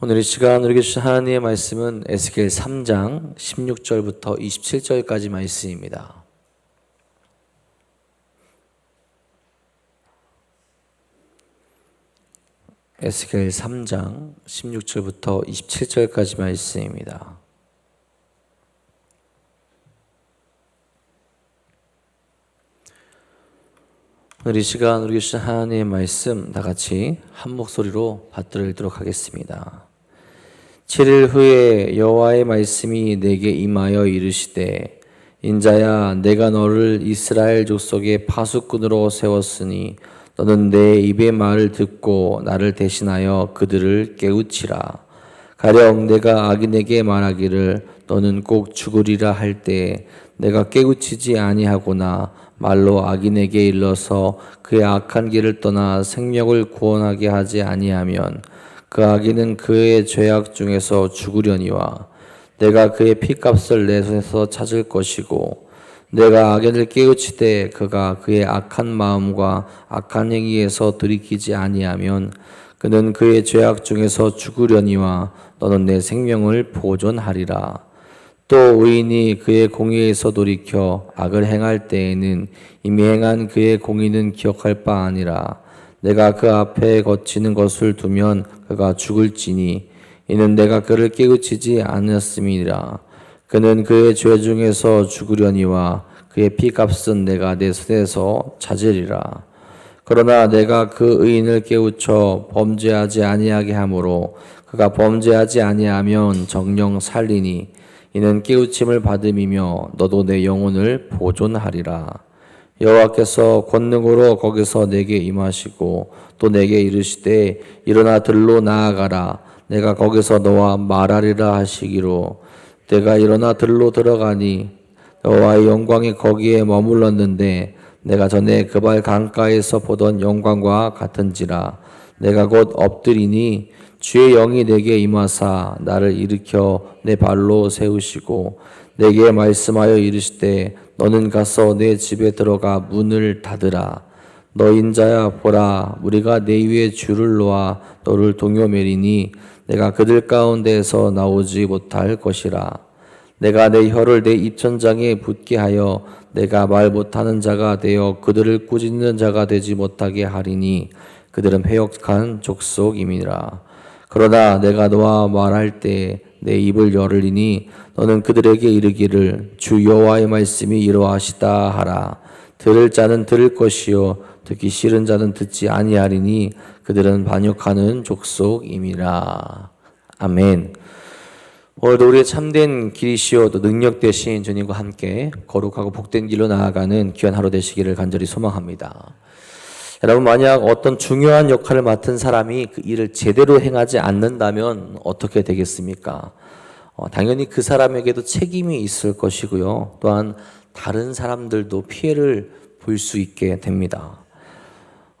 오늘 이 시간 우리에게 주신 하나님의 말씀은 에스겔 3장 16절부터 27절까지 말씀입니다. 에스겔 3장 16절부터 27절까지 말씀입니다. 이 시간 우리에게 주신 하나님의 말씀 다 같이 한 목소리로 받들어 읽도록 하겠습니다. 7일 후에 여호와의 말씀이 내게 임하여 이르시되 인자야 내가 너를 이스라엘 족속의 파수꾼으로 세웠으니 너는 내 입의 말을 듣고 나를 대신하여 그들을 깨우치라 가령 내가 악인에게 말하기를 너는 꼭 죽으리라 할 때 내가 깨우치지 아니하거나 말로 악인에게 일러서 그의 악한 길을 떠나 생명을 구원하게 하지 아니하면 그 악인은 그의 죄악 중에서 죽으려니와 내가 그의 피값을 내 손에서 찾을 것이고 내가 악인을 깨우치되 그가 그의 악한 마음과 악한 행위에서 들이키지 아니하면 그는 그의 죄악 중에서 죽으려니와 너는 내 생명을 보존하리라. 또 의인이 그의 공의에서 돌이켜 악을 행할 때에는 이미 행한 그의 공의는 기억할 바 아니라 내가 그 앞에 거치는 것을 두면 그가 죽을지니 이는 내가 그를 깨우치지 않았음이라. 그는 그의 죄 중에서 죽으려니와 그의 피값은 내가 내 손에서 찾으리라. 그러나 내가 그 의인을 깨우쳐 범죄하지 아니하게 하므로 그가 범죄하지 아니하면 정령 살리니 이는 깨우침을 받음이며 너도 내 영혼을 보존하리라. 여호와께서 권능으로 거기서 내게 임하시고 또 내게 이르시되 일어나 들로 나아가라. 내가 거기서 너와 말하리라 하시기로 내가 일어나 들로 들어가니 여호와의 영광이 거기에 머물렀는데 내가 전에 그발 강가에서 보던 영광과 같은지라 내가 곧 엎드리니 주의 영이 내게 임하사 나를 일으켜 내 발로 세우시고 내게 말씀하여 이르시되 너는 가서 내 집에 들어가 문을 닫으라. 너 인자야 보라. 우리가 내 위에 줄을 놓아 너를 동요매리니 내가 그들 가운데에서 나오지 못할 것이라. 내가 내 혀를 내 입천장에 붙게 하여 내가 말 못하는 자가 되어 그들을 꾸짖는 자가 되지 못하게 하리니 그들은 회역한 족속임이라 그러나 내가 너와 말할 때 내 입을 열으리니 너는 그들에게 이르기를 주 여호와의 말씀이 이러하시다 하라 들을 자는 들을 것이요 듣기 싫은 자는 듣지 아니하리니 그들은 반역하는 족속임이라 아멘. 오늘도 우리의 참된 길이시오 또 능력 되신 주님과 함께 거룩하고 복된 길로 나아가는 귀한 하루 되시기를 간절히 소망합니다. 여러분 만약 어떤 중요한 역할을 맡은 사람이 그 일을 제대로 행하지 않는다면 어떻게 되겠습니까? 어, 당연히 그 사람에게도 책임이 있을 것이고요. 또한 다른 사람들도 피해를 볼 수 있게 됩니다.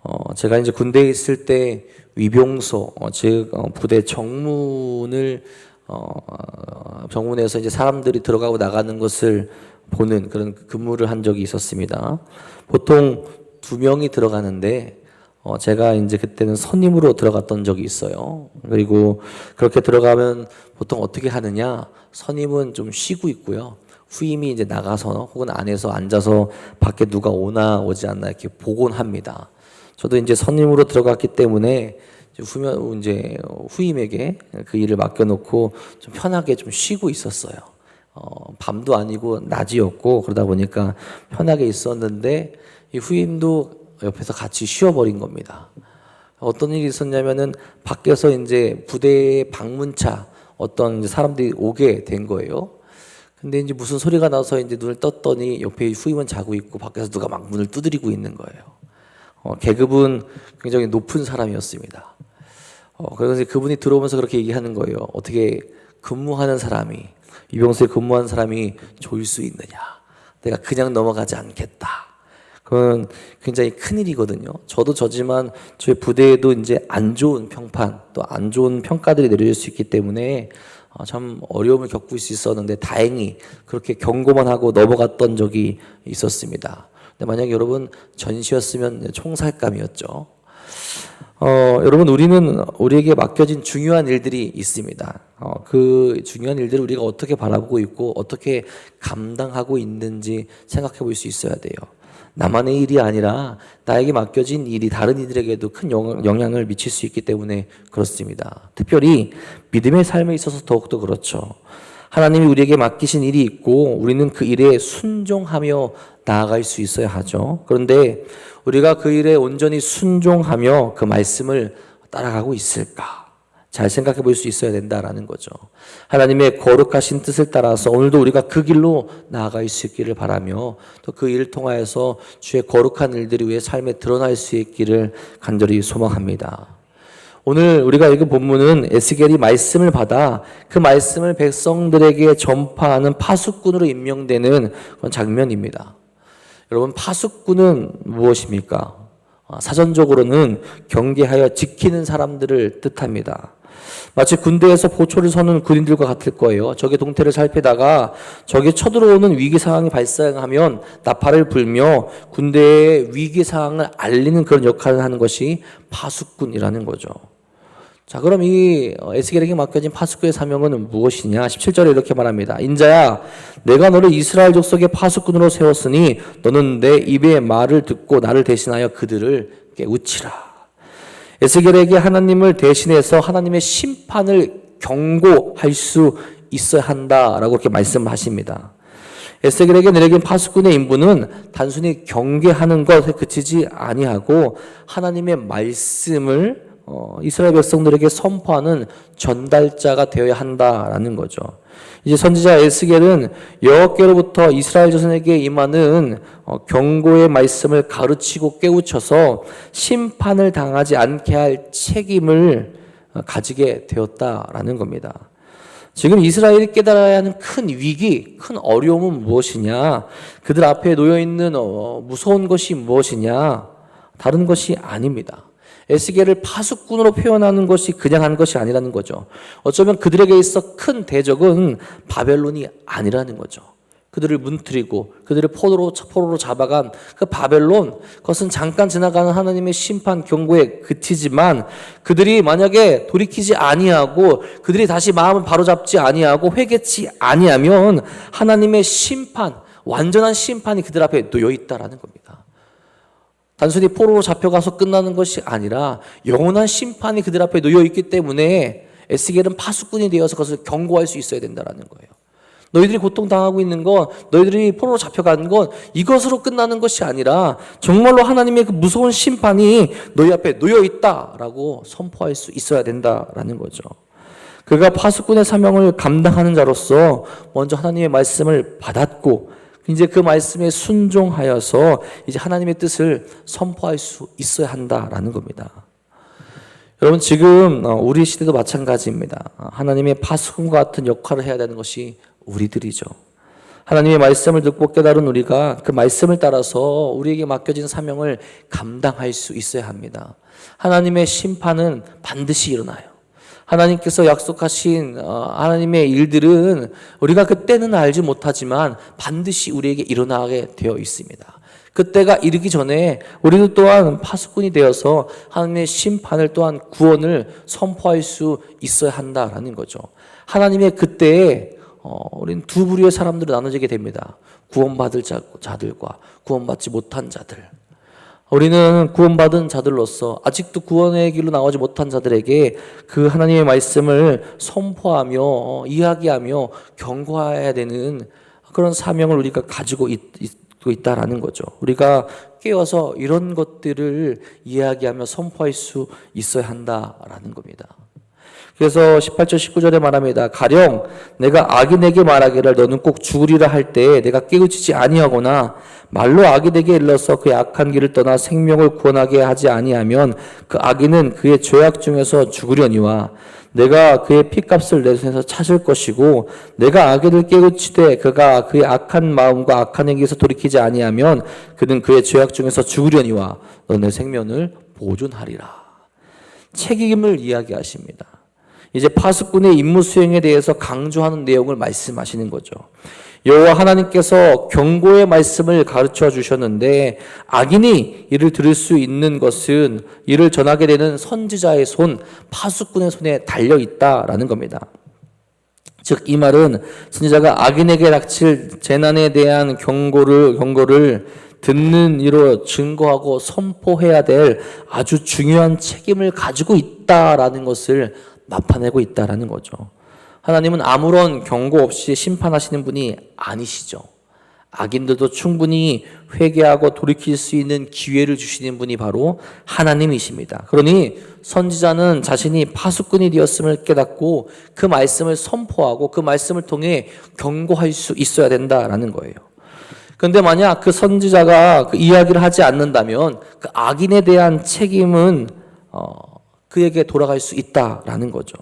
어, 제가 이제 군대에 있을 때 위병소, 어, 즉 어, 부대 정문을 어, 정문에서 이제 사람들이 들어가고 나가는 것을 보는 그런 근무를 한 적이 있었습니다. 보통 두 명이 들어가는데 어, 제가 이제 그때는 선임으로 들어갔던 적이 있어요. 그리고 그렇게 들어가면 보통 어떻게 하느냐? 선임은 좀 쉬고 있고요. 후임이 이제 나가서 혹은 안에서 앉아서 밖에 누가 오나 오지 않나 이렇게 보곤 합니다. 저도 이제 선임으로 들어갔기 때문에 후면 이제 후임에게 그 일을 맡겨놓고 좀 편하게 좀 쉬고 있었어요. 어, 밤도 아니고 낮이었고 그러다 보니까 편하게 있었는데 이 후임도 옆에서 같이 쉬어버린 겁니다. 어떤 일이 있었냐면은 밖에서 이제 부대 방문차 어떤 이제 사람들이 오게 된 거예요. 근데 이제 무슨 소리가 나서 이제 눈을 떴더니 옆에 후임은 자고 있고 밖에서 누가 막 문을 두드리고 있는 거예요. 어, 계급은 굉장히 높은 사람이었습니다. 어, 그래서 그분이 들어오면서 그렇게 얘기하는 거예요. 어떻게 근무하는 사람이 이병수에 근무하는 사람이 조일 수 있느냐? 내가 그냥 넘어가지 않겠다. 그건 굉장히 큰 일이거든요. 저도 저지만 저희 부대에도 이제 안 좋은 평판 또 안 좋은 평가들이 내려질 수 있기 때문에 어, 참 어려움을 겪을 수 있었는데 다행히 그렇게 경고만 하고 넘어갔던 적이 있었습니다. 근데 만약 여러분 전시였으면 총살감이었죠. 어, 여러분 우리는 우리에게 맡겨진 중요한 일들이 있습니다. 어, 그 중요한 일들을 우리가 어떻게 바라보고 있고 어떻게 감당하고 있는지 생각해 볼 수 있어야 돼요. 나만의 일이 아니라 나에게 맡겨진 일이 다른 이들에게도 큰 영- 영향을 미칠 수 있기 때문에 그렇습니다. 특별히 믿음의 삶에 있어서 더욱더 그렇죠. 하나님이 우리에게 맡기신 일이 있고 우리는 그 일에 순종하며 나아갈 수 있어야 하죠. 그런데 우리가 그 일에 온전히 순종하며 그 말씀을 따라가고 있을까? 잘 생각해 볼 수 있어야 된다라는 거죠. 하나님의 거룩하신 뜻을 따라서 오늘도 우리가 그 길로 나아갈 수 있기를 바라며 또 그 일을 통하여서 주의 거룩한 일들이 우리의 삶에 드러날 수 있기를 간절히 소망합니다. 오늘 우리가 읽은 본문은 에스겔이 말씀을 받아 그 말씀을 백성들에게 전파하는 파수꾼으로 임명되는 장면입니다. 여러분 파수꾼은 무엇입니까? 아, 사전적으로는 경계하여 지키는 사람들을 뜻합니다. 마치 군대에서 보초를 서는 군인들과 같을 거예요. 적의 동태를 살피다가 적이 쳐들어오는 위기 상황이 발생하면 나팔을 불며 군대의 위기 상황을 알리는 그런 역할을 하는 것이 파수꾼이라는 거죠. 자, 그럼 이 어, 에스겔에게 맡겨진 파수꾼의 사명은 무엇이냐? 17절에 이렇게 말합니다. 인자야, 내가 너를 이스라엘 족속의 파수꾼으로 세웠으니 너는 내 입의 말을 듣고 나를 대신하여 그들을 깨우치라. 에스겔에게 하나님을 대신해서 하나님의 심판을 경고할 수 있어야 한다라고 이렇게 말씀하십니다. 에스겔에게 내려진 파수꾼의 임무는 단순히 경계하는 것에 그치지 아니하고 하나님의 말씀을 어, 이스라엘 백성들에게 선포하는 전달자가 되어야 한다라는 거죠. 이제 선지자 에스겔은 여호와께로부터 이스라엘 자손에게 임하는 어, 경고의 말씀을 가르치고 깨우쳐서 심판을 당하지 않게 할 책임을 어, 가지게 되었다라는 겁니다. 지금 이스라엘이 깨달아야 하는 큰 위기, 큰 어려움은 무엇이냐? 그들 앞에 놓여 있는 어, 무서운 것이 무엇이냐? 다른 것이 아닙니다. 에스겔을 파수꾼으로 표현하는 것이 그냥 한 것이 아니라는 거죠. 어쩌면 그들에게 있어 큰 대적은 바벨론이 아니라는 거죠. 그들을 문뜨리고 그들을 포로로, 포로로 잡아간 그 바벨론 그것은 잠깐 지나가는 하나님의 심판 경고에 그치지만 그들이 만약에 돌이키지 아니하고 그들이 다시 마음을 바로잡지 아니하고 회개치 아니하면 하나님의 심판 완전한 심판이 그들 앞에 놓여 있다라는 겁니다. 단순히 포로로 잡혀가서 끝나는 것이 아니라 영원한 심판이 그들 앞에 놓여 있기 때문에 에스겔은 파수꾼이 되어서 그것을 경고할 수 있어야 된다라는 거예요. 너희들이 고통당하고 있는 건 너희들이 포로로 잡혀가는 건 이것으로 끝나는 것이 아니라 정말로 하나님의 그 무서운 심판이 너희 앞에 놓여 있다라고 선포할 수 있어야 된다라는 거죠. 그가 파수꾼의 사명을 감당하는 자로서 먼저 하나님의 말씀을 받았고 이제 그 말씀에 순종하여서 이제 하나님의 뜻을 선포할 수 있어야 한다라는 겁니다. 여러분 지금 어, 우리 시대도 마찬가지입니다. 어, 하나님의 파수꾼과 같은 역할을 해야 되는 것이 우리들이죠. 하나님의 말씀을 듣고 깨달은 우리가 그 말씀을 따라서 우리에게 맡겨진 사명을 감당할 수 있어야 합니다. 하나님의 심판은 반드시 일어나요. 하나님께서 약속하신 어, 하나님의 일들은 우리가 그때는 알지 못하지만 반드시 우리에게 일어나게 되어 있습니다. 그때가 이르기 전에 우리도 또한 파수꾼이 되어서 하나님의 심판을 또한 구원을 선포할 수 있어야 한다라는 거죠. 하나님의 그때에 어, 우리는 두 부류의 사람들로 나눠지게 됩니다. 구원받을 자, 자들과 구원받지 못한 자들. 우리는 구원받은 자들로서 아직도 구원의 길로 나오지 못한 자들에게 그 하나님의 말씀을 선포하며 어, 이야기하며 경고해야 되는 그런 사명을 우리가 가지고 있다라는 거죠. 우리가 깨어서 이런 것들을 이야기하며 선포할 수 있어야 한다라는 겁니다. 그래서 18절 19절에 말합니다. 가령 내가 악인에게 말하기를 너는 꼭 죽으리라 할때 내가 깨우치지 아니하거나 말로 악인에게 일러서 그의 악한 길을 떠나 생명을 구원하게 하지 아니하면 그 악인은 그의 죄악 중에서 죽으려니와 내가 그의 피값을 내 손에서 찾을 것이고 내가 악인을 깨우치되 그가 그의 악한 마음과 악한 행위에서 돌이키지 아니하면 그는 그의 죄악 중에서 죽으려니와 너의 생명을 보존하리라. 책임을 이야기하십니다. 이제 파수꾼의 임무 수행에 대해서 강조하는 내용을 말씀하시는 거죠. 여호와 하나님께서 경고의 말씀을 가르쳐 주셨는데 악인이 이를 들을 수 있는 것은 이를 전하게 되는 선지자의 손, 파수꾼의 손에 달려 있다라는 겁니다. 즉 이 말은 선지자가 악인에게 닥칠 재난에 대한 경고를 경고를 듣는 이로 증거하고 선포해야 될 아주 중요한 책임을 가지고 있다라는 것을 나타내고 있다라는 거죠. 하나님은 아무런 경고 없이 심판하시는 분이 아니시죠. 악인들도 충분히 회개하고 돌이킬 수 있는 기회를 주시는 분이 바로 하나님이십니다. 그러니 선지자는 자신이 파수꾼이 되었음을 깨닫고 그 말씀을 선포하고 그 말씀을 통해 경고할 수 있어야 된다라는 거예요. 근데 만약 그 선지자가 그 이야기를 하지 않는다면 그 악인에 대한 책임은 어, 그에게 돌아갈 수 있다라는 거죠.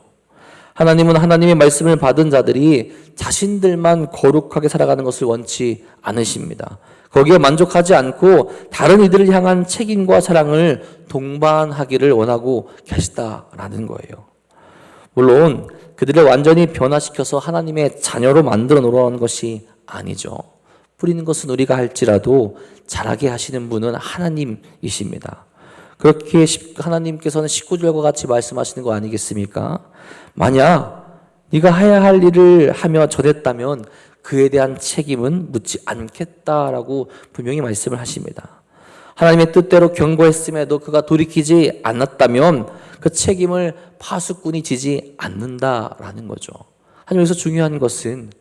하나님은 하나님의 말씀을 받은 자들이 자신들만 거룩하게 살아가는 것을 원치 않으십니다. 거기에 만족하지 않고 다른 이들을 향한 책임과 사랑을 동반하기를 원하고 계시다라는 거예요. 물론 그들을 완전히 변화시켜서 하나님의 자녀로 만들어 놓으라는 것이 아니죠. 뿌리는 것은 우리가 할지라도 자라게 하시는 분은 하나님이십니다. 그렇게 하나님께서는 19절과 같이 말씀하시는 거 아니겠습니까? 만약 네가 해야 할 일을 하며 전했다면 그에 대한 책임은 묻지 않겠다라고 분명히 말씀을 하십니다. 하나님의 뜻대로 경고했음에도 그가 돌이키지 않았다면 그 책임을 파수꾼이 지지 않는다라는 거죠. 하나님께서 중요한 것은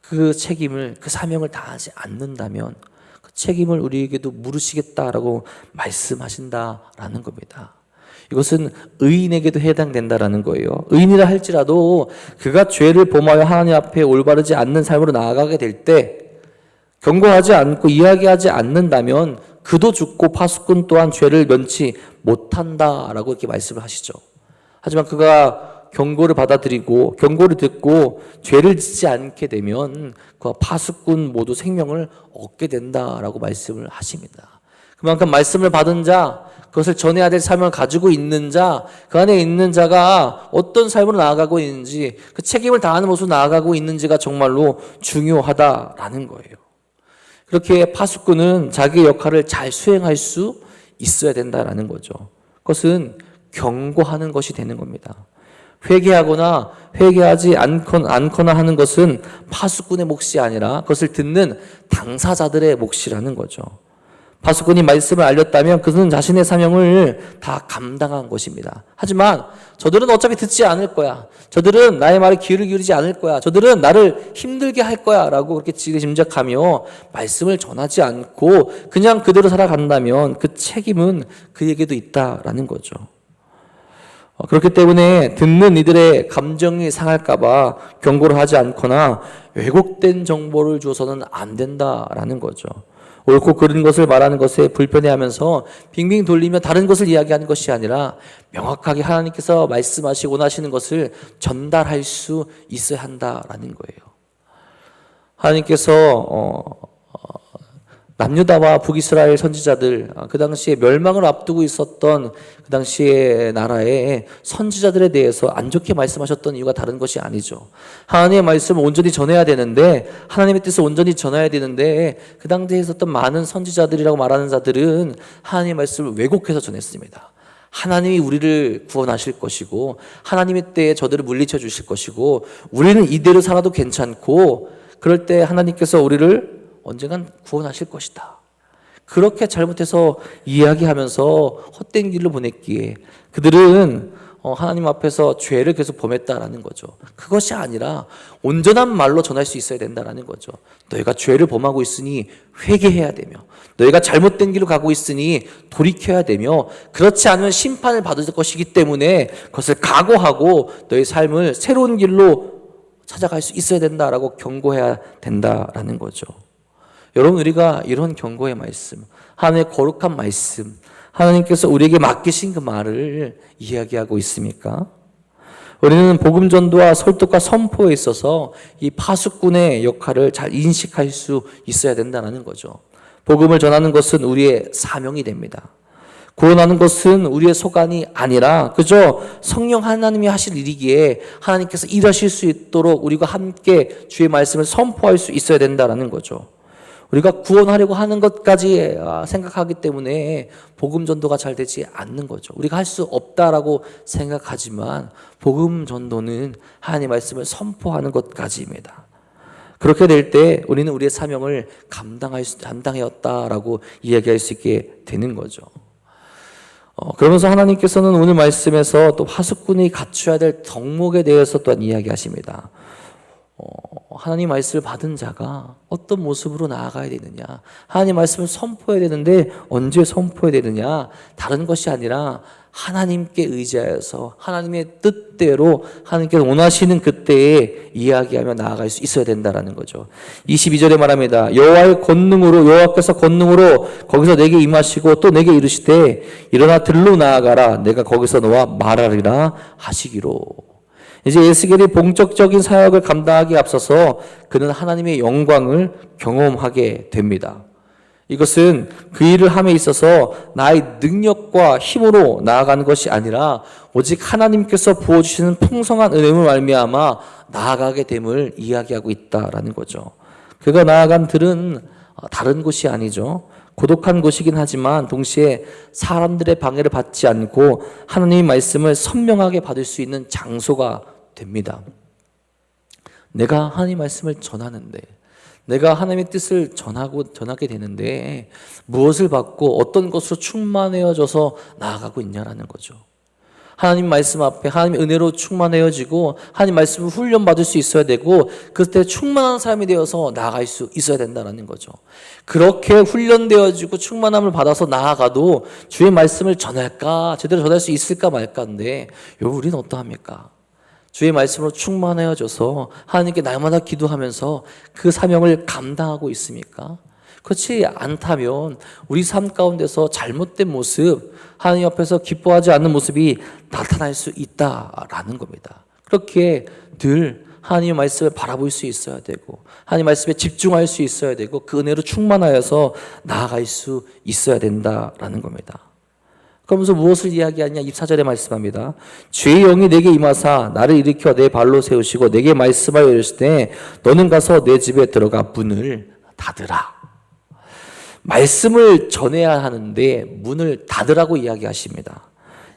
그 책임을 그 사명을 다하지 않는다면 그 책임을 우리에게도 물으시겠다라고 말씀하신다라는 겁니다. 이것은 의인에게도 해당된다라는 거예요. 의인이라 할지라도 그가 죄를 범하여 하나님 앞에 올바르지 않는 삶으로 나아가게 될 때 경고하지 않고 이야기하지 않는다면 그도 죽고 파수꾼 또한 죄를 면치 못한다라고 이렇게 말씀을 하시죠. 하지만 그가 경고를 받아들이고 경고를 듣고 죄를 짓지 않게 되면 그 파수꾼 모두 생명을 얻게 된다라고 말씀을 하십니다. 그만큼 말씀을 받은 자, 그것을 전해야 될 삶을 가지고 있는 자, 그 안에 있는 자가 어떤 삶으로 나아가고 있는지, 그 책임을 다하는 모습으로 나아가고 있는지가 정말로 중요하다라는 거예요. 그렇게 파수꾼은 자기의 역할을 잘 수행할 수 있어야 된다라는 거죠. 그것은 경고하는 것이 되는 겁니다. 회개하거나 회개하지 않거나 하는 것은 파수꾼의 몫이 아니라 그것을 듣는 당사자들의 몫이라는 거죠. 파수꾼이 말씀을 알렸다면 그는 자신의 사명을 다 감당한 것입니다. 하지만 저들은 어차피 듣지 않을 거야. 저들은 나의 말에 귀를 기울이지 않을 거야. 저들은 나를 힘들게 할 거야. 라고 그렇게 짐작하며 말씀을 전하지 않고 그냥 그대로 살아간다면 그 책임은 그에게도 있다라는 거죠. 어, 그렇기 때문에 듣는 이들의 감정이 상할까봐 경고를 하지 않거나 왜곡된 정보를 주어서는 안 된다라는 거죠. 옳고 그른 것을 말하는 것에 불편해하면서 빙빙 돌리며 다른 것을 이야기하는 것이 아니라 명확하게 하나님께서 말씀하시고 원하시는 것을 전달할 수 있어야 한다라는 거예요. 하나님께서 어, 남유다와 북이스라엘 선지자들 아, 그 당시에 멸망을 앞두고 있었던 그 당시의 나라의 선지자들에 대해서 안 좋게 말씀하셨던 이유가 다른 것이 아니죠. 하나님의 말씀을 온전히 전해야 되는데 하나님의 뜻을 온전히 전해야 되는데 그 당시에 있었던 많은 선지자들이라고 말하는 자들은 하나님의 말씀을 왜곡해서 전했습니다. 하나님이 우리를 구원하실 것이고 하나님의 때에 저들을 물리쳐 주실 것이고 우리는 이대로 살아도 괜찮고 그럴 때 하나님께서 우리를 언젠간 구원하실 것이다. 그렇게 잘못해서 이야기하면서 헛된 길로 보냈기에 그들은 어, 하나님 앞에서 죄를 계속 범했다라는 거죠. 그것이 아니라 온전한 말로 전할 수 있어야 된다라는 거죠. 너희가 죄를 범하고 있으니 회개해야 되며, 너희가 잘못된 길로 가고 있으니 돌이켜야 되며, 그렇지 않으면 심판을 받을 것이기 때문에 그것을 각오하고 너희 삶을 새로운 길로 찾아갈 수 있어야 된다라고 경고해야 된다라는 거죠. 여러분 우리가 이런 경고의 말씀, 하나님의 거룩한 말씀, 하나님께서 우리에게 맡기신 그 말을 이야기하고 있습니까? 우리는 복음 전도와 설득과 선포에 있어서 이 파수꾼의 역할을 잘 인식할 수 있어야 된다는 거죠. 복음을 전하는 것은 우리의 사명이 됩니다. 구원하는 것은 우리의 소관이 아니라 그저 성령 하나님이 하실 일이기에 하나님께서 일하실 수 있도록 우리가 함께 주의 말씀을 선포할 수 있어야 된다라는 거죠. 우리가 구원하려고 하는 것까지 아, 생각하기 때문에 복음 전도가 잘 되지 않는 거죠. 우리가 할 수 없다라고 생각하지만 복음 전도는 하나님의 말씀을 선포하는 것까지입니다. 그렇게 될 때 우리는 우리의 사명을 감당할 수, 감당해왔다라고 이야기할 수 있게 되는 거죠. 어, 그러면서 하나님께서는 오늘 말씀에서 또 하숙군이 갖춰야 될 덕목에 대해서 또한 이야기하십니다. 어, 하나님 말씀을 받은 자가 어떤 모습으로 나아가야 되느냐. 하나님 말씀을 선포해야 되는데 언제 선포해야 되느냐. 다른 것이 아니라 하나님께 의지하여서 하나님의 뜻대로 하나님께서 원하시는 그때에 이야기하며 나아갈 수 있어야 된다라는 거죠. 22절에 말합니다. 여호와의 권능으로 여호와께서 권능으로 거기서 내게 임하시고 또 내게 이르시되 일어나 들로 나아가라 내가 거기서 너와 말하리라 하시기로 이제 에스겔이 본격적인 사역을 감당하기에 앞서서 그는 하나님의 영광을 경험하게 됩니다. 이것은 그 일을 함에 있어서 나의 능력과 힘으로 나아가는 것이 아니라 오직 하나님께서 부어주시는 풍성한 은혜를 말미암아 나아가게 됨을 이야기하고 있다라는 거죠. 그가 나아간 들은 다른 곳이 아니죠. 고독한 곳이긴 하지만 동시에 사람들의 방해를 받지 않고 하나님의 말씀을 선명하게 받을 수 있는 장소가 됩니다. 내가 하나님 말씀을 전하는데 내가 하나님의 뜻을 전하고 전하게 되는데 무엇을 받고 어떤 것으로 충만해져서 나아가고 있냐라는 거죠. 하나님 말씀 앞에 하나님의 은혜로 충만해지고 하나님 말씀을 훈련 받을 수 있어야 되고 그때 충만한 사람이 되어서 나아갈 수 있어야 된다는 거죠. 그렇게 훈련되어지고 충만함을 받아서 나아가도 주의 말씀을 전할까 제대로 전할 수 있을까 말까인데 요 우리는 어떠합니까? 주의 말씀으로 충만해져서 하나님께 날마다 기도하면서 그 사명을 감당하고 있습니까? 그렇지 않다면 우리 삶 가운데서 잘못된 모습, 하나님 앞에서 기뻐하지 않는 모습이 나타날 수 있다라는 겁니다. 그렇게 늘 하나님의 말씀을 바라볼 수 있어야 되고 하나님 말씀에 집중할 수 있어야 되고 그 은혜로 충만하여서 나아갈 수 있어야 된다라는 겁니다. 그러면서 무엇을 이야기하냐? 24절에 말씀합니다. 주의 영이 내게 임하사 나를 일으켜 내 발로 세우시고 내게 말씀하여 이르실 때 너는 가서 내 집에 들어가 문을 닫으라. 말씀을 전해야 하는데 문을 닫으라고 이야기하십니다.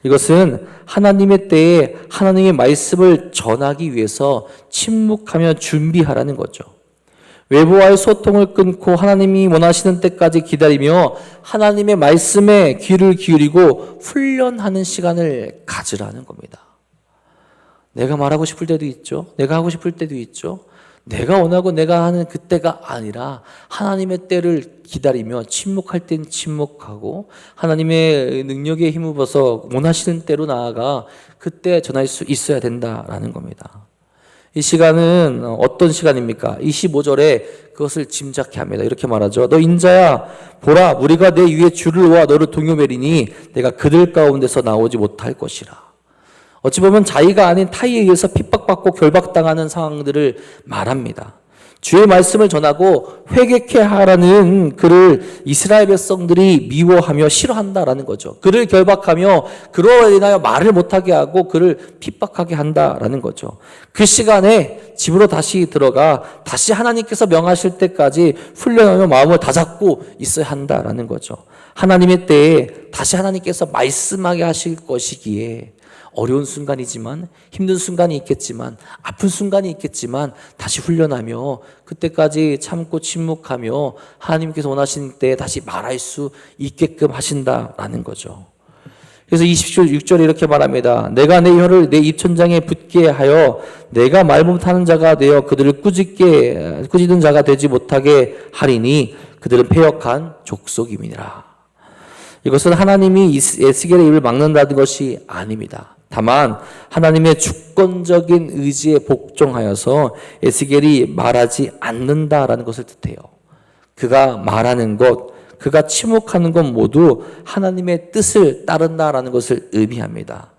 이것은 하나님의 때에 하나님의 말씀을 전하기 위해서 침묵하며 준비하라는 거죠. 외부와의 소통을 끊고 하나님이 원하시는 때까지 기다리며 하나님의 말씀에 귀를 기울이고 훈련하는 시간을 가지라는 겁니다. 내가 말하고 싶을 때도 있죠. 내가 하고 싶을 때도 있죠. 내가 원하고 내가 하는 그때가 아니라 하나님의 때를 기다리며 침묵할 땐 침묵하고 하나님의 능력에 힘입어서 원하시는 때로 나아가 그때 전할 수 있어야 된다라는 겁니다. 이 시간은 어떤 시간입니까? 25절에 그것을 짐작케 합니다. 이렇게 말하죠. 너 인자야, 보라, 우리가 내 위에 줄을 놓아 너를 동요매리니 내가 그들 가운데서 나오지 못할 것이라. 어찌 보면 자기가 아닌 타이에 의해서 핍박받고 결박당하는 상황들을 말합니다. 주의 말씀을 전하고 회개케 하라는 그를 이스라엘 백성들이 미워하며 싫어한다라는 거죠. 그를 결박하며 그로 인하여 말을 못하게 하고 그를 핍박하게 한다라는 거죠. 그 시간에 집으로 다시 들어가 다시 하나님께서 명하실 때까지 훈련하며 마음을 다잡고 있어야 한다라는 거죠. 하나님의 때에 다시 하나님께서 말씀하게 하실 것이기에 어려운 순간이지만 힘든 순간이 있겠지만 아픈 순간이 있겠지만 다시 훈련하며 그때까지 참고 침묵하며 하나님께서 원하시는 때 다시 말할 수 있게끔 하신다라는 거죠. 그래서 26절에 이렇게 말합니다. 내가 내 혀를 내 입천장에 붙게 하여 내가 말 못하는 자가 되어 그들을 꾸짖게 꾸짖는 자가 되지 못하게 하리니 그들은 패역한 족속임이니라. 이것은 하나님이 에스겔의 입을 막는다는 것이 아닙니다. 다만 하나님의 주권적인 의지에 복종하여서 에스겔이 말하지 않는다라는 것을 뜻해요. 그가 말하는 것, 그가 침묵하는 것 모두 하나님의 뜻을 따른다라는 것을 의미합니다.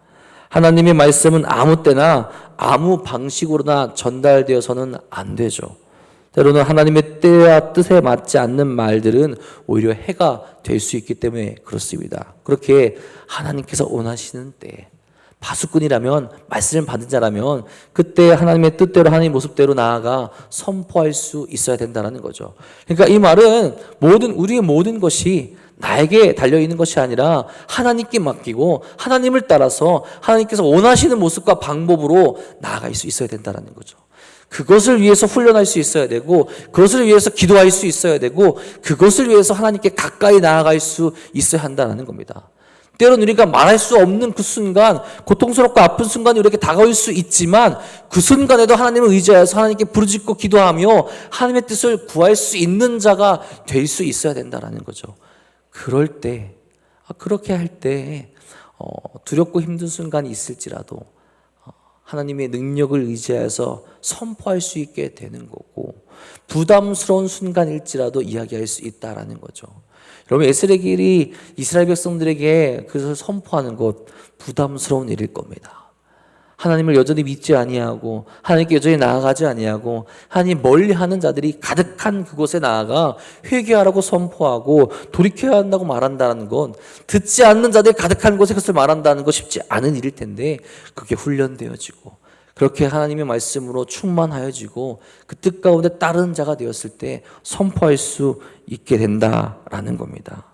하나님의 말씀은 아무 때나 아무 방식으로나 전달되어서는 안 되죠. 때로는 하나님의 때와 뜻에 맞지 않는 말들은 오히려 해가 될 수 있기 때문에 그렇습니다. 그렇게 하나님께서 원하시는 때 파수꾼이라면 말씀을 받은 자라면 그때 하나님의 뜻대로 하나님의 모습대로 나아가 선포할 수 있어야 된다는 거죠. 그러니까 이 말은 모든 우리의 모든 것이 나에게 달려 있는 것이 아니라 하나님께 맡기고 하나님을 따라서 하나님께서 원하시는 모습과 방법으로 나아갈 수 있어야 된다는 거죠. 그것을 위해서 훈련할 수 있어야 되고 그것을 위해서 기도할 수 있어야 되고 그것을 위해서 하나님께 가까이 나아갈 수 있어야 한다는 겁니다. 때로는 우리가 말할 수 없는 그 순간, 고통스럽고 아픈 순간이 우리에게 다가올 수 있지만 그 순간에도 하나님을 의지하여서 하나님께 부르짖고 기도하며 하나님의 뜻을 구할 수 있는 자가 될 수 있어야 된다는 거죠. 그럴 때, 아, 그렇게 할 때, 어, 두렵고 힘든 순간이 있을지라도 어, 하나님의 능력을 의지하여서 선포할 수 있게 되는 거고 부담스러운 순간일지라도 이야기할 수 있다라는 거죠. 여러분 에스레길이 이스라엘 백성들에게 그것을 선포하는 것 부담스러운 일일 겁니다. 하나님을 여전히 믿지 아니하고 하나님께 여전히 나아가지 아니하고 하나님 멀리하는 자들이 가득한 그곳에 나아가 회개하라고 선포하고 돌이켜야 한다고 말한다는 건 듣지 않는 자들이 가득한 곳에 그것을 말한다는 거 쉽지 않은 일일 텐데 그게 훈련되어지고 그렇게 하나님의 말씀으로 충만하여지고 그 뜻 가운데 따르는 자가 되었을 때 선포할 수 있게 된다라는 겁니다.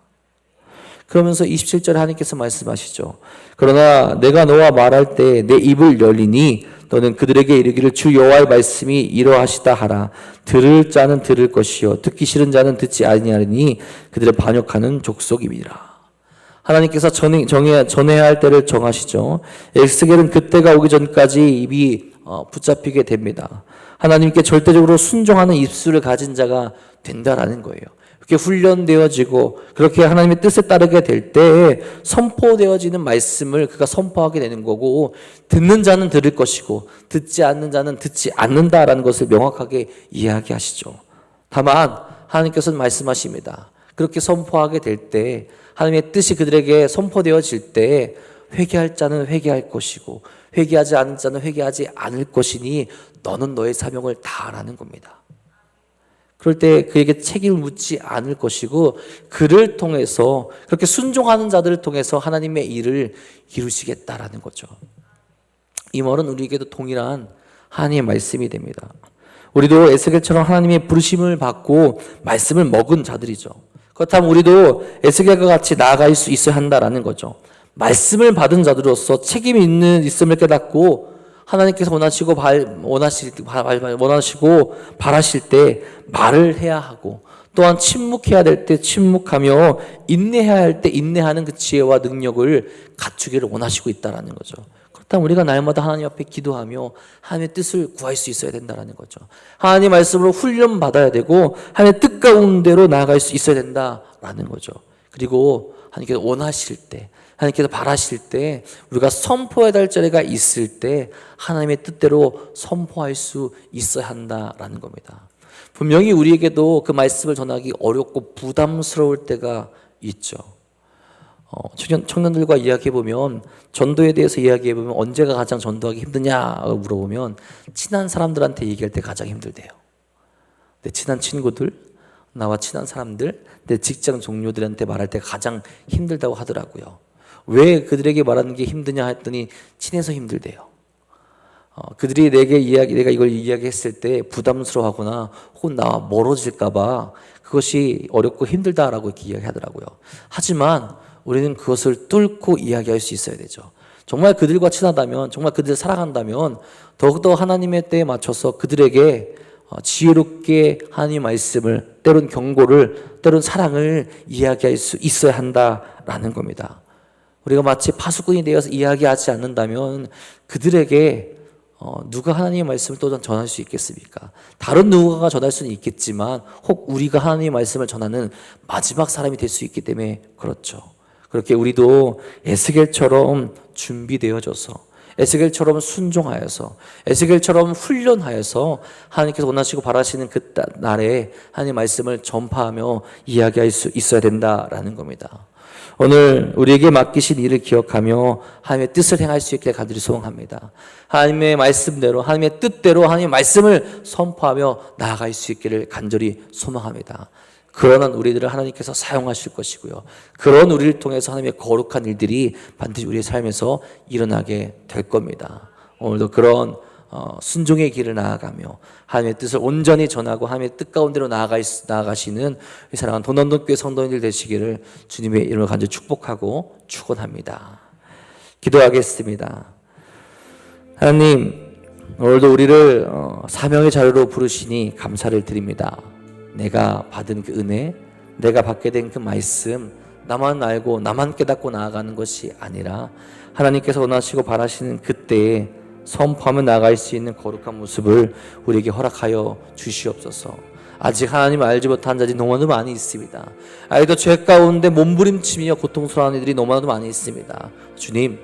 그러면서 27절에 하나님께서 말씀하시죠. 그러나 내가 너와 말할 때 내 입을 열리니 너는 그들에게 이르기를 주 여호와의 말씀이 이러하시다 하라. 들을 자는 들을 것이요 듣기 싫은 자는 듣지 아니하리니 그들의 반역하는 족속임이라. 하나님께서 전해, 정해, 전해야 할 때를 정하시죠. 에스겔은 그때가 오기 전까지 입이 어, 붙잡히게 됩니다. 하나님께 절대적으로 순종하는 입술을 가진 자가 된다라는 거예요. 그렇게 훈련되어지고 그렇게 하나님의 뜻에 따르게 될 때에 선포되어지는 말씀을 그가 선포하게 되는 거고 듣는 자는 들을 것이고 듣지 않는 자는 듣지 않는다라는 것을 명확하게 이야기하시죠. 다만 하나님께서는 말씀하십니다. 그렇게 선포하게 될 때 하나님의 뜻이 그들에게 선포되어질 때 회개할 자는 회개할 것이고 회개하지 않은 자는 회개하지 않을 것이니 너는 너의 사명을 다하라는 겁니다. 그럴 때 그에게 책임을 묻지 않을 것이고 그를 통해서 그렇게 순종하는 자들을 통해서 하나님의 일을 이루시겠다라는 거죠. 이 말은 우리에게도 동일한 하나님의 말씀이 됩니다. 우리도 에스겔처럼 하나님의 부르심을 받고 말씀을 먹은 자들이죠. 그렇다면 우리도 에스겔과 같이 나아갈 수 있어야 한다라는 거죠. 말씀을 받은 자들로서 책임이 있는 있음을 깨닫고 하나님께서 원하시고 발, 원하실, 원하시고 바라실 때 말을 해야 하고 또한 침묵해야 될 때 침묵하며 인내해야 할 때 인내하는 그 지혜와 능력을 갖추기를 원하시고 있다라는 거죠. 그렇다면 우리가 날마다 하나님 앞에 기도하며 하나님의 뜻을 구할 수 있어야 된다라는 거죠. 하나님 말씀으로 훈련 받아야 되고 하나님의 뜻 가운데로 나아갈 수 있어야 된다라는 거죠. 그리고 하나님께서 원하실 때 하나님께서 바라실 때 우리가 선포해야 될 자리가 있을 때 하나님의 뜻대로 선포할 수 있어야 한다라는 겁니다. 분명히 우리에게도 그 말씀을 전하기 어렵고 부담스러울 때가 있죠. 어, 청년, 청년들과 이야기해보면 전도에 대해서 이야기해보면 언제가 가장 전도하기 힘드냐 물어보면 친한 사람들한테 얘기할 때 가장 힘들대요. 내 친한 친구들, 나와 친한 사람들, 내 직장 동료들한테 말할 때 가장 힘들다고 하더라고요. 왜 그들에게 말하는 게 힘드냐 했더니 친해서 힘들대요. 어, 그들이 내게 이야기, 내가 이걸 이야기했을 때 부담스러워하거나 혹은 나와 멀어질까봐 그것이 어렵고 힘들다라고 이렇게 이야기하더라고요. 하지만 우리는 그것을 뚫고 이야기할 수 있어야 되죠. 정말 그들과 친하다면, 정말 그들을 사랑한다면 더욱더 하나님의 때에 맞춰서 그들에게 어, 지혜롭게 하나님 말씀을 때론 경고를 때론 사랑을 이야기할 수 있어야 한다라는 겁니다. 우리가 마치 파수꾼이 되어서 이야기하지 않는다면 그들에게 어, 누가 하나님의 말씀을 또 전할 수 있겠습니까? 다른 누군가가 전할 수는 있겠지만 혹 우리가 하나님의 말씀을 전하는 마지막 사람이 될 수 있기 때문에 그렇죠. 그렇게 우리도 에스겔처럼 준비되어져서 에스겔처럼 순종하여서 에스겔처럼 훈련하여서 하나님께서 원하시고 바라시는 그 날에 하나님 말씀을 전파하며 이야기할 수 있어야 된다라는 겁니다. 오늘 우리에게 맡기신 일을 기억하며 하나님의 뜻을 행할 수 있게 간절히 소원합니다. 하나님의 말씀대로 하나님의 뜻대로 하나님의 말씀을 선포하며 나아갈 수 있기를 간절히 소망합니다. 그러한 우리들을 하나님께서 사용하실 것이고요. 그런 우리를 통해서 하나님의 거룩한 일들이 반드시 우리의 삶에서 일어나게 될 겁니다. 오늘도 그런 어, 순종의 길을 나아가며 하나님의 뜻을 온전히 전하고 하나님의 뜻 가운데로 나아가, 나아가시는 이 사랑하는 돈원동교회 성도님들 되시기를 주님의 이름으로 간절히 축복하고 축원합니다. 기도하겠습니다. 하나님 오늘도 우리를 어, 사명의 자료로 부르시니 감사를 드립니다. 내가 받은 그 은혜, 내가 받게 된 그 말씀, 나만 알고 나만 깨닫고 나아가는 것이 아니라 하나님께서 원하시고 바라시는 그때에 선포하며 나아갈 수 있는 거룩한 모습을 우리에게 허락하여 주시옵소서. 아직 하나님 알지 못한 자들이 너무나도 많이 있습니다. 아이도 죄 가운데 몸부림치며 고통스러워하는 이들이 너무나도 많이 있습니다. 주님,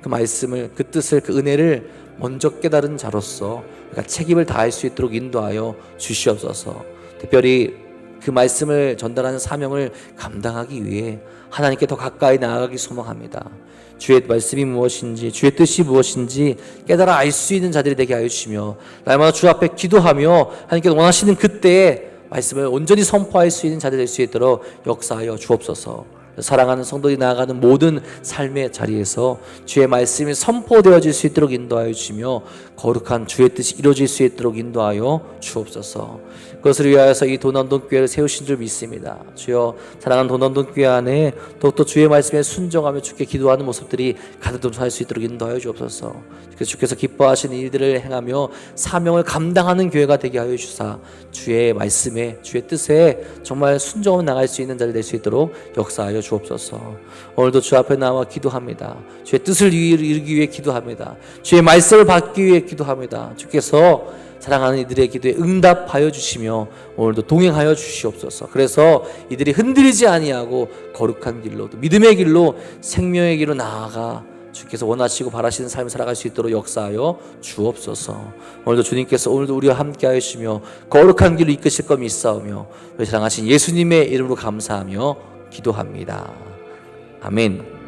그 말씀을 그 뜻을 그 은혜를 먼저 깨달은 자로서 우리가 책임을 다할 수 있도록 인도하여 주시옵소서. 특별히 그 말씀을 전달하는 사명을 감당하기 위해 하나님께 더 가까이 나아가기 소망합니다. 주의 말씀이 무엇인지, 주의 뜻이 무엇인지 깨달아 알 수 있는 자들이 되게 하여 주시며, 날마다 주 앞에 기도하며 하나님께서 원하시는 그때에 말씀을 온전히 선포할 수 있는 자들이 될수 있도록 역사하여 주옵소서. 사랑하는 성도들이 나아가는 모든 삶의 자리에서 주의 말씀이 선포되어질 수 있도록 인도하여 주시며 거룩한 주의 뜻이 이루어질 수 있도록 인도하여 주옵소서. 그것을 위하여서 이 도난동 교회를 세우신 줄 믿습니다. 주여 사랑하는 도난동 교회 안에 더욱더 주의 말씀에 순종하며 주께 기도하는 모습들이 가득 넘쳐날 수 있도록 인도하여 주옵소서. 주께서 기뻐하시는 일들을 행하며 사명을 감당하는 교회가 되게 하여 주사 주의 말씀에 주의 뜻에 정말 순종하며 나갈 수 있는 자리 될 수 있도록 역사하여 주옵소서. 오늘도 주 앞에 나와 기도합니다. 주의 뜻을 이루기 위해 기도합니다. 주의 말씀을 받기 위해 기도합니다. 주께서 사랑하는 이들의 기도에 응답하여 주시며 오늘도 동행하여 주시옵소서. 그래서 이들이 흔들리지 아니하고 거룩한 길로 또 믿음의 길로 생명의 길로 나아가 주께서 원하시고 바라시는 삶을 살아갈 수 있도록 역사하여 주옵소서. 오늘도 주님께서 오늘도 우리와 함께 하시며 거룩한 길로 이끄실 것 믿사오며 우리 사랑하신 예수님의 이름으로 감사하며 기도합니다. 아멘.